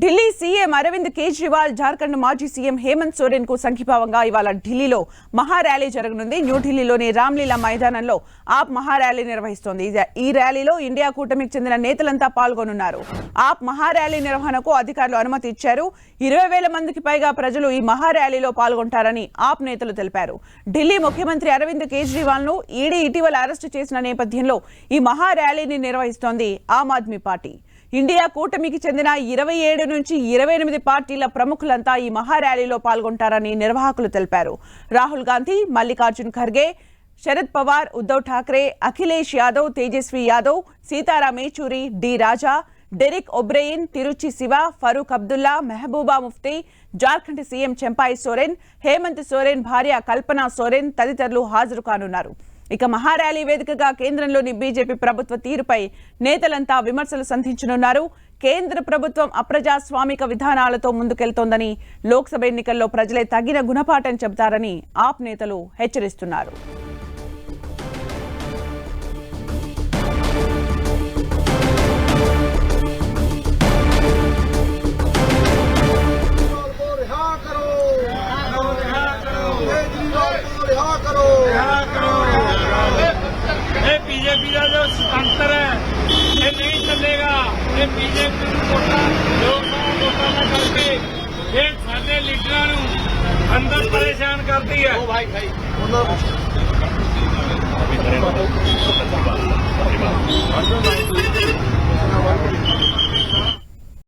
Delhi CM Arvind Kejriwal Jharkhand మాజీ CM Hemant సోరెన్కు సంఘీభావంగా ఇవాళ ఢిల్లీలో మహార్యాలీ జరగనుంది. న్యూఢిల్లీలోని రామ్లీలా మైదానంలో ఆప్ మహార్యాలీ నిర్వహిస్తోంది. ఈ ర్యాలీలో ఇండియా కూటమికి చెందిన నేతలంతా పాల్గొనున్నారు. ఆప్ మహార్యాలీ నిర్వహణకు అధికారులు అనుమతి ఇచ్చారు. ఇరవై వేల మందికి పైగా ప్రజలు ఈ మహార్యాలీలో పాల్గొంటారని ఆప్ నేతలు తెలిపారు. ఢిల్లీ ముఖ్యమంత్రి అరవింద్ కేజ్రీవాల్ను ఈడీ ఇటీవల అరెస్టు చేసిన నేపథ్యంలో ఈ మహార్యాలీని నిర్వహిస్తోంది ఆమ్ ఆద్మీ పార్టీ. ఇండియా కూటమికి చెందిన ఇరవై ఏడు నుంచి ఇరవై ఎనిమిది పార్టీల ప్రముఖులంతా ఈ మహార్యాలీలో పాల్గొంటారని నిర్వాహకులు తెలిపారు. Rahul Gandhi Mallikarjun Kharge Sharad Pawar Uddhav Thackeray Akhilesh Yadav Tejashwi Yadav Sitaram Yechury D Raja Derek O'Brien Tiruchi Siva Farooq Abdullah Mehbooba Mufti Jharkhand CM Champai Soren Hemant Soren భార్య కల్పన సోరెన్ తదితరులు హాజరు కానున్నారు. ఇక మహార్యాలీ వేదికగా కేంద్రంలోని బీజేపీ ప్రభుత్వ తీరుపై నేతలంతా విమర్శలు సంధించనున్నారు. కేంద్ర ప్రభుత్వం అప్రజాస్వామిక విధానాలతో ముందుకెళ్తోందని లోక్సభ ఎన్నికల్లో ప్రజలే తగిన గుణపాఠం చెబుతారని ఆప్ నేతలు హెచ్చరిస్తున్నారు. ਜੋ ਸੁਤੰਤਰ ਹੈ। ਇਹ ਨਹੀਂ ਚੱਲੇਗਾ। ਇਹ ਬੀਜੇਪੀ ਨੂੰ ਵੋਟਾਂ ਲੋਕਾਂ ਵੋਟਾਂ ਨਾਲ ਕਰਕੇ ਇਹ ਸਾਡੇ ਲੀਡਰਾਂ ਨੂੰ ਅੰਦਰ ਪਰੇਸ਼ਾਨ ਕਰਦੀ ਹੈ। ਉਹ ਭਾਈ ਭਾਈ